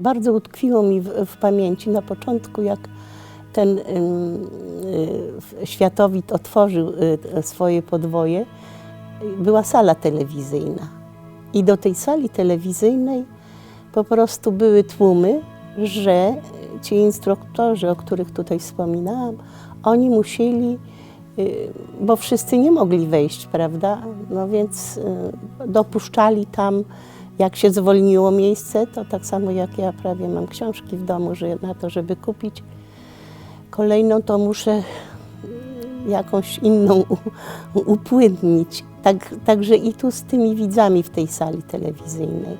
Bardzo utkwiło mi w, w pamięci na początku, jak ten y, Światowit otworzył y, swoje podwoje, była sala telewizyjna. I do tej sali telewizyjnej po prostu były tłumy, że ci instruktorzy, o których tutaj wspominałam, oni musieli, y, bo wszyscy nie mogli wejść, prawda? No więc y, dopuszczali tam, jak się zwolniło miejsce, to tak samo jak ja prawie mam książki w domu, że na to, żeby kupić kolejną, to muszę jakąś inną upłynnić. Tak, także i tu z tymi widzami w tej sali telewizyjnej.